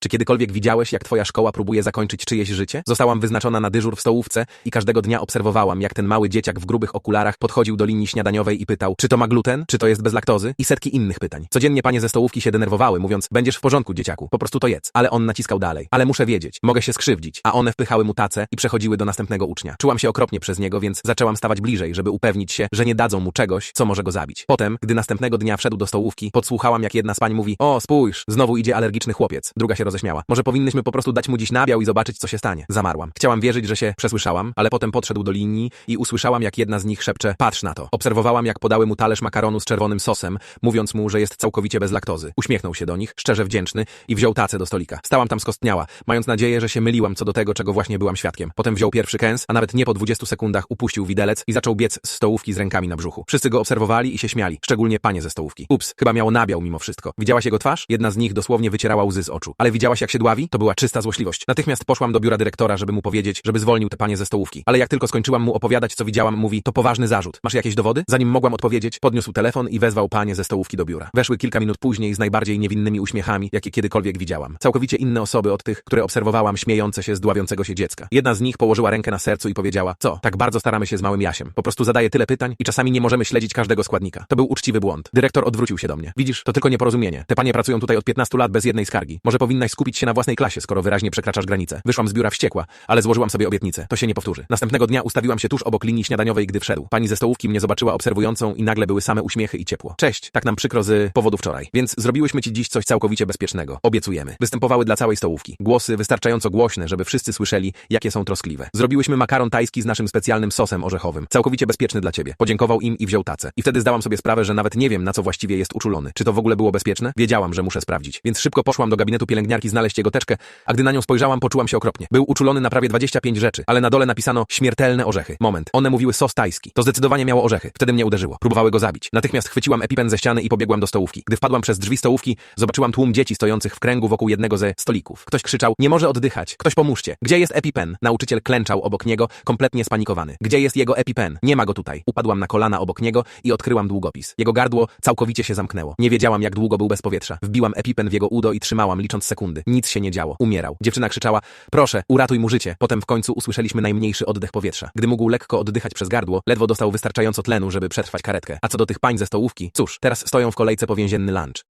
Czy kiedykolwiek widziałeś, jak twoja szkoła próbuje zakończyć czyjeś życie? Zostałam wyznaczona na dyżur w stołówce i każdego dnia obserwowałam, jak ten mały dzieciak w grubych okularach podchodził do linii śniadaniowej i pytał, czy to ma gluten, czy to jest bez laktozy i setki innych pytań. Codziennie panie ze stołówki się denerwowały, mówiąc, będziesz w porządku, dzieciaku, po prostu to jedz. Ale on naciskał dalej. Ale muszę wiedzieć, mogę się skrzywdzić. A one wpychały mu tacę i przechodziły do następnego ucznia. Czułam się okropnie przez niego, więc zaczęłam stawać bliżej, żeby upewnić się, że nie dadzą mu czegoś, co może go zabić. Potem, gdy następnego dnia wszedł do stołówki, podsłuchałam, jak jedna z pań mówi, o, spójrz, znowu idzie alergiczny chłopiec. Druga się roześmiała. Może powinnyśmy po prostu dać mu dziś nabiał i zobaczyć, co się stanie. Zamarłam. Chciałam wierzyć, że się przesłyszałam, ale potem podszedł do linii i usłyszałam, jak jedna z nich szepcze, patrz na to. Obserwowałam, jak podały mu talerz makaronu z czerwonym sosem, mówiąc mu, że jest całkowicie bez laktozy. Uśmiechnął się do nich, szczerze wdzięczny i wziął tacę do stolika. Stałam tam skostniała, mając nadzieję, że się myliłam co do tego, czego właśnie byłam świadkiem. Potem wziął pierwszy kęs, a nawet nie po 20 sekundach upuścił widelec i zaczął biec z stołówki z rękami na brzuchu. Wszyscy go obserwowali i się śmiali, szczególnie panie ze stołówki. Ups, chyba miało nabiał mimo wszystko. Widziałaś jego twarz? Jedna z nich dosłownie wycierała łzy z oczu. Ale widziałaś, jak się dławi? To była czysta złośliwość. Natychmiast poszłam do biura dyrektora, żeby mu powiedzieć, żeby zwolnił te panie ze stołówki. Ale jak tylko skończyłam mu opowiadać, co widziałam, mówi, to poważny zarzut. Masz jakieś dowody? Zanim mogłam odpowiedzieć, podniósł telefon i wezwał panie ze stołówki do biura. Weszły kilka minut później z najbardziej niewinnymi uśmiechami, jakie kiedykolwiek widziałam. Całkowicie inne osoby od tych, które obserwowałam śmiejące się z dławiącego się dziecka. Jedna z nich położyła rękę na sercu i powiedziała, co, tak bardzo staramy się z małym Jasiem. Po prostu zadaje tyle pytań i czasami nie możemy śledzić każdego składnika. To był uczciwy błąd. Dyrektor odwrócił się do mnie. Widzisz, to tylko nieporozumienie. Te panie pracują tutaj od 15 lat bez jednej skargi. Może skupić się na własnej klasie, skoro wyraźnie przekraczasz granice. Wyszłam z biura wściekła, ale złożyłam sobie obietnicę. To się nie powtórzy. Następnego dnia ustawiłam się tuż obok linii śniadaniowej, gdy wszedł. Pani ze stołówki mnie zobaczyła obserwującą i nagle były same uśmiechy i ciepło. Cześć, tak nam przykro z powodu wczoraj. Więc zrobiłyśmy ci dziś coś całkowicie bezpiecznego. Obiecujemy. Występowały dla całej stołówki. Głosy wystarczająco głośne, żeby wszyscy słyszeli, jakie są troskliwe. Zrobiłyśmy makaron tajski z naszym specjalnym sosem orzechowym. Całkowicie bezpieczny dla ciebie. Podziękował im i wziął tacę. I wtedy zdałam sobie sprawę, że nawet nie wiem, na co właściwie jest uczulony. Czy to w ogóle było bezpieczne? Wiedziałam, że muszę sprawdzić. Więc szybko poszłam do gabinetu pielęgniarki znaleźć jego teczkę, a gdy na nią spojrzałam, poczułam się okropnie. Był uczulony na prawie 25 rzeczy, ale na dole napisano śmiertelne orzechy. Moment. One mówiły sos tajski. To zdecydowanie miało orzechy. Wtedy mnie uderzyło. Próbowały go zabić. Natychmiast chwyciłam epipen ze ściany i pobiegłam do stołówki. Gdy wpadłam przez drzwi stołówki, zobaczyłam tłum dzieci stojących w kręgu wokół jednego ze stolików. Ktoś krzyczał, nie może oddychać. Ktoś pomóżcie. Gdzie jest epipen? Nauczyciel klęczał obok niego, kompletnie spanikowany. Gdzie jest jego epipen? Nie ma go tutaj. Upadłam na kolana obok niego i odkryłam długopis. Jego gardło całkowicie się zamknęło. Nie wiedziałam, jak długo był bez powietrza. Wbiłam epipen w jego udo i trzymałam, licząc sekundy. Nic się nie działo. Umierał. Dziewczyna krzyczała, proszę, uratuj mu życie. Potem w końcu usłyszeliśmy najmniejszy oddech powietrza. Gdy mógł lekko oddychać przez gardło, ledwo dostał wystarczająco tlenu, żeby przetrwać karetkę. A co do tych pań ze stołówki, cóż, teraz stoją w kolejce po więzienny lunch.